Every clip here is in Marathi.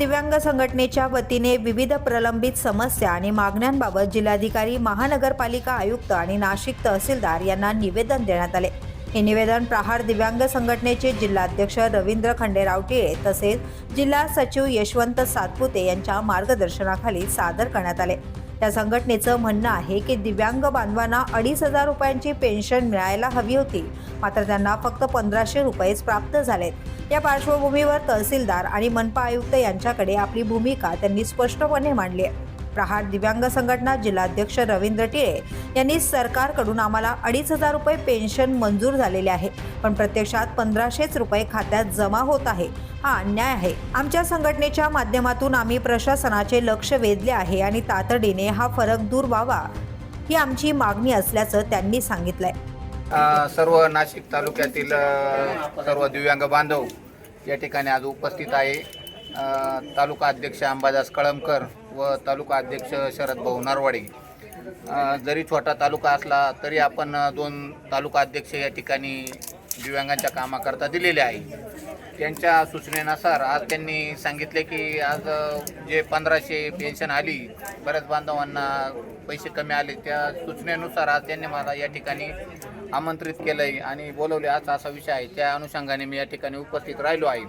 दिव्यांग संघटनेच्या वतीने विविध प्रलंबित समस्या आणि मागण्यांबाबत जिल्हाधिकारी महानगरपालिका आयुक्त आणि नाशिक तहसीलदार यांना निवेदन देण्यात आले. हे निवेदन प्रहार दिव्यांग संघटनेचे जिल्हाध्यक्ष रवींद्र खंडेरावटिळे तसेच जिल्हा सचिव यशवंत सातपुते यांच्या मार्गदर्शनाखाली सादर करण्यात आले. या संघटनेचं म्हणणं आहे की दिव्यांग बांधवांना अडीच हजार रुपयांची पेन्शन मिळायला हवी होती. मात्र त्यांना फक्त पंधराशे रुपयेच प्राप्त झालेत. या पार्श्वभूमीवर तहसीलदार आणि मनपा आयुक्त यांच्याकडे आपली भूमिका त्यांनी स्पष्टपणे मांडली आहे. प्रहार दिव्यांग संघटना जिल्हाध्यक्ष रवींद्र टिळे यांनी सरकारकडून आम्हाला अडीच हजार रुपये पेन्शन मंजूर झालेले आहे. पण प्रत्यक्षात पंधराशेच रुपये खात्यात जमा होत आहे. हा अन्याय आहे. आमच्या संघटनेच्या माध्यमातून आम्ही प्रशासनाचे लक्ष वेधले आहे आणि तातडीने हा फरक दूर व्हावा ही आमची मागणी असल्याचं त्यांनी सांगितलंय. सर्व नाशिक तालुक्यातील सर्व दिव्यांग बांधव या ठिकाणी आज उपस्थित आहे. तालुका अध्यक्ष अंबादास कळमकर व तालुका अध्यक्ष शरद भाऊ नरवाडे. जरी छोटा तालुका असला तरी आपण दोन तालुका अध्यक्ष या ठिकाणी दिव्यांगांच्या कामाकरता दिलेले आहे त्यांच्या सूचनेनुसार आज त्यांनी सांगितले की आज जे पंधराशे पेन्शन आली बऱ्याच बांधवांना पैसे कमी आले त्या सूचनेनुसार आज त्यांनी मला या ठिकाणी आमंत्रित केलं आहे आणि बोलवले. आज असा विषय आहे. त्या अनुषंगाने मी या ठिकाणी उपस्थित राहिलो आहे.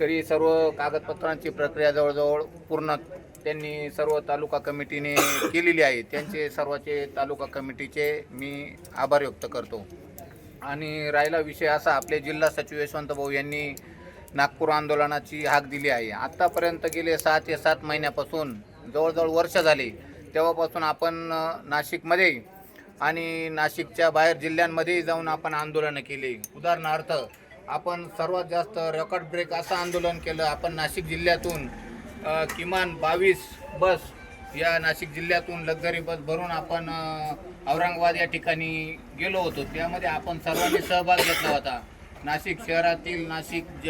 तरी सर्व कागदपत्रांची प्रक्रिया जवळजवळ पूर्ण त्यांनी सर्व तालुका कमिटीने केलेली आहे. त्यांचे सर्वाचे तालुका कमिटीचे मी आभार व्यक्त करतो. आणि राहिला विषय असा आपले जिल्हा सचिव यशवंत भाऊ यांनी नागपूर आंदोलनाची हाक दिली आहे. आत्तापर्यंत गेले सहा ते सात महिन्यापासून जवळजवळ वर्ष झाले तेव्हापासून आपण नाशिकमध्ये आणि नाशिकच्या बाहेर जिल्ह्यांमध्ये जाऊन आपण आंदोलनं केली. उदाहरणार्थ आपण सर्वात जास्त रेकॉर्ड ब्रेक असं आंदोलन केलं. आपण नाशिक जिल्ह्यातून किमान बावीस बस या नाशिक जिल्ह्यातून लक्झरी बस भरून आपण औरंगाबाद या ठिकाणी गेलो होतो. त्यामध्ये आपण सर्वांनी सहभाग घेतला होता. नाशिक शहरातील नाशिक ज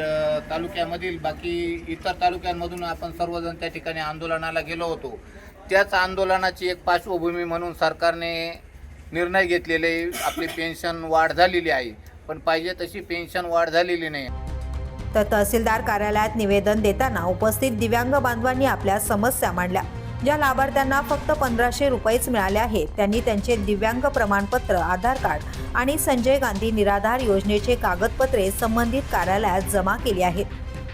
तालुक्यामधील बाकी इतर तालुक्यांमधून आपण सर्वजण त्या ठिकाणी आंदोलनाला गेलो होतो. त्याच आंदोलनाची एक पार्श्वभूमी म्हणून सरकारने निर्णय घेतलेले. आपली पेन्शन वाढ झालेली आहे. पण पाहिजे तशी पेन्शन वाढ झालेली नाही. तर तहसीलदार कार्यालयात निवेदन देताना उपस्थित दिव्यांग बांधवांनी आपल्या समस्या मांडल्या. ज्या लाभार्थ्यांना फक्त पंधराशे रुपयेच मिळाले आहेत त्यांनी त्यांचे दिव्यांग प्रमाणपत्र आधार कार्ड आणि संजय गांधी निराधार योजनेचे कागदपत्रे संबंधित कार्यालयात जमा केली आहेत.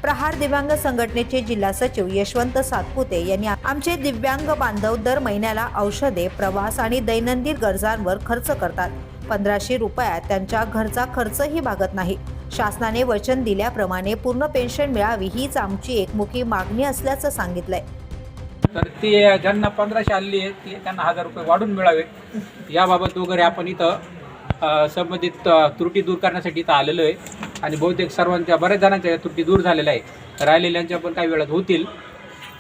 प्रहार दिव्यांग संघटनेचे जिल्हा सचिव यशवंत सातपुते यांनी आमचे दिव्यांग बांधव दर महिन्याला औषधे प्रवास आणि दैनंदिन गरजांवर खर्च करतात. पंधराशे रुपयात त्यांच्या घरचा खर्चही भागत नाही. शासनाने वचन दिल्याप्रमाणे पूर्ण पेन्शन मिळावी हीच आमची एकमुखी मागणी असल्याचं सांगितलंय. तर ते ज्यांना पंधराशे आलेली आहे ते त्यांना हजार रुपये वाढून मिळावे. याबाबत वगैरे आपण इथं संबंधित त्रुटी दूर करण्यासाठी इथं आलेलो आहे. आणि बहुतेक सर्वांच्या बऱ्याच जणांच्या या त्रुटी दूर झालेल्या आहे राहिलेल्यांच्या पण काही वेळात होतील.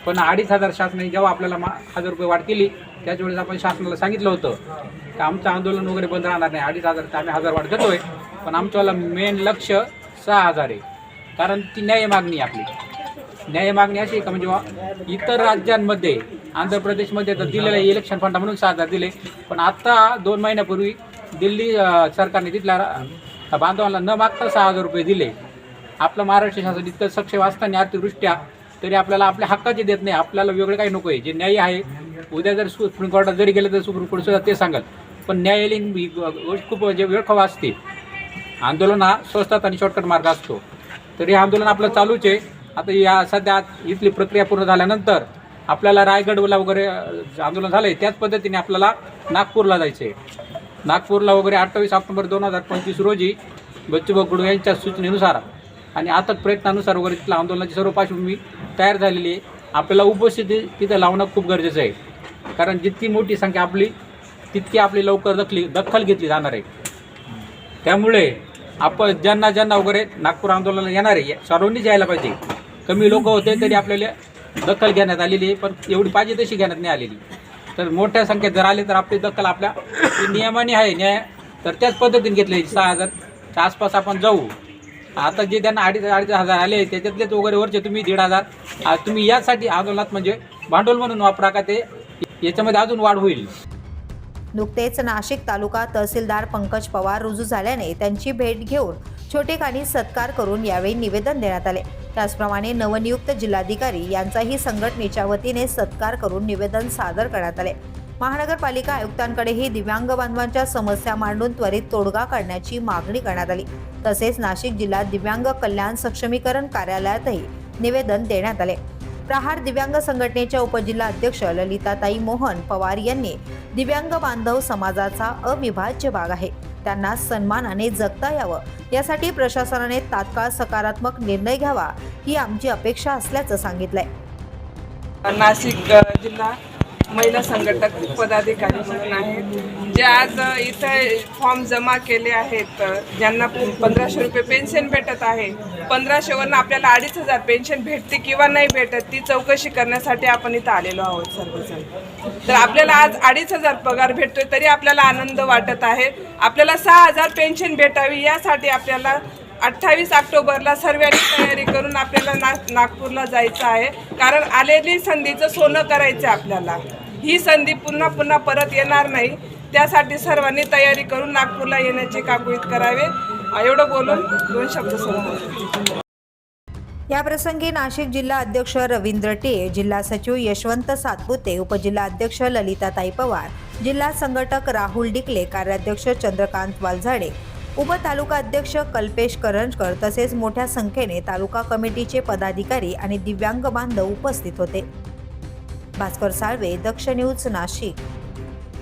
पण अडीच हजार शासनाने जेव्हा आपल्याला मा हजार रुपये वाढ केली त्याच वेळेस आपण शासनाला सांगितलं होतं की आमचं आंदोलन वगैरे बंद राहणार नाही. अडीच हजार तर आम्ही हजार वाढ देतोय पण आमच्यावाला मेन लक्ष सहा हजार आहे. कारण ती न्याय मागणी आपली. न्याय मागणी अशी आहे का म्हणजे इतर राज्यांमध्ये आंध्र प्रदेशमध्ये तर दिलेलं आहे इलेक्शन फंडा म्हणून सहा हजार दिले. पण आत्ता दोन महिन्यापूर्वी दिल्ली सरकारने तिथल्या बांधवांना न मागता सहा हजार रुपये दिले. आपलं महाराष्ट्र शासन इतकं सक्षम असताना अतिवृष्ट्या तरी आपल्याला आपल्या हक्काचे देत नाही. आपल्याला वेगळं काही नको आहे जे न्याय आहे उद्या जर सुप्रीम कोर्टात जरी गेलं तर सुप्रीम कोर्ट सुद्धा ते सांगल. पण न्यायालयीन गोष्ट खूप म्हणजे वेळखवा असते. आंदोलन हा स्वस्तात आणि शॉर्टकट मार्ग असतो. तरी हे आंदोलन आपलं चालूच आहे. आता या सध्या इथली प्रक्रिया पूर्ण झाल्यानंतर आपल्याला रायगडला वगैरे आंदोलन झालं आहे त्याच पद्धतीने आपल्याला नागपूरला जायचं आहे नागपूरला वगैरे अठ्ठावीस ऑक्टोबर दोन हजार पंचवीस रोजी बच्चूभाऊ कडू यांच्या सूचनेनुसार आणि आता प्रयत्नानुसार वगैरे तिथल्या आंदोलनाची सर्व पार्श्वभूमी तयार झालेली आहे. आपल्याला उपस्थिती तिथं लावणं खूप गरजेचं आहे. कारण जितकी मोठी संख्या आपली तितकी आपली लवकर दखली दखल घेतली जाणार आहे. त्यामुळे आपण ज्यांना ज्यांना वगैरे नागपूर आंदोलनाला येणार आहे सर्वांनीच यायला पाहिजे. कमी लोक होते तरी आपल्याला दखल घेण्यात आलेली आहे पण एवढी पाहिजे तशी घेण्यात नाही आलेली. तर मोठ्या संख्येत जर आले तर आपली दखल आपल्या नियमाने आहे न्याय. तर त्याच पद्धतीने घेतले सहा हजारच्या आसपास आपण जाऊ. आता जे त्यांना अडीच अडीच हजार आले त्याच्यातलेच वगैरे वरचे तुम्ही दीड हजार. तुम्ही यासाठी आंदोलनात म्हणजे भांडवल म्हणून वापरा का ते? याच्यामध्ये अजून वाढ होईल. नुकतेच नाशिक तालुका तहसीलदार पंकज पवार रुजू झाल्याने त्यांची भेट घेऊन छोटेखानी सत्कार करून यावेळी निवेदन देण्यात आले. त्याचप्रमाणे नवनियुक्त जिल्हाधिकारी यांचाही संघटनेच्या वतीने सत्कार करून निवेदन सादर करण्यात आले. महानगरपालिका आयुक्तांकडेही दिव्यांग बांधवांच्या समस्या मांडून त्वरित तोडगा काढण्याची मागणी करण्यात आली. तसेच नाशिक जिल्हा दिव्यांग कल्याण सक्षमीकरण कार्यालयातही निवेदन देण्यात आले. प्रहार दिव्यांग संघटनेच्या उपजिल्हा अध्यक्ष ललिताताई मोहन पवार यांनी दिव्यांग बांधव समाजाचा अविभाज्य भाग आहे. त्यांना सन्मानाने जगता यावं यासाठी प्रशासनाने तात्काळ सकारात्मक निर्णय घ्यावा ही आमची अपेक्षा असल्याचं सांगितलंय. नाशिक जिल्हा महिला संघटक पदाधिकारी म्हणून आहेत जे आज इथं इथे फॉर्म जमा केले आहेत. ज्यांना पंधराशे रुपये पेन्शन भेटत आहे. पंधराशेवरनं आपल्याला अडीच हजार पेन्शन भेटते किंवा नाही भेटत ती चौकशी करण्यासाठी आपण इथं आलेलो आहोत सर्वजण. तर आपल्याला आज अडीच हजार पगार भेटतोय तरी आपल्याला आनंद वाटत आहे. आपल्याला सहा हजार पेन्शन भेटावी यासाठी आपल्याला अठ्ठावीस ऑक्टोबरला सर्वांनी तयारी करून आपल्याला ना नागपूरला जायचं आहे. कारण आलेली संधीचं सोनं करायचं आहे आपल्याला. ही संधी पुन्हा पुन्हा परत येणार नाही. त्यासाठी सर्वांनी तयारी करून नागपूरला येण्याचे काकुळीत करावे. एवढं बोलून दोन शब्द संपवतो. या प्रसंगी नाशिक जिल्हा अध्यक्ष रवींद्र टे जिल्हा सचिव यशवंत सातपुते उपजिल्हा अध्यक्ष ललिताताई पवार जिल्हा संघटक राहुल डिकले कार्याध्यक्ष चंद्रकांत वालझाडे उपतालुका अध्यक्ष कल्पेश करंजकर तसेच मोठ्या संख्येने तालुका कमिटीचे पदाधिकारी आणि दिव्यांग बांधव उपस्थित होते. भास्कर साळवे दक्ष न्यूज नाशिक.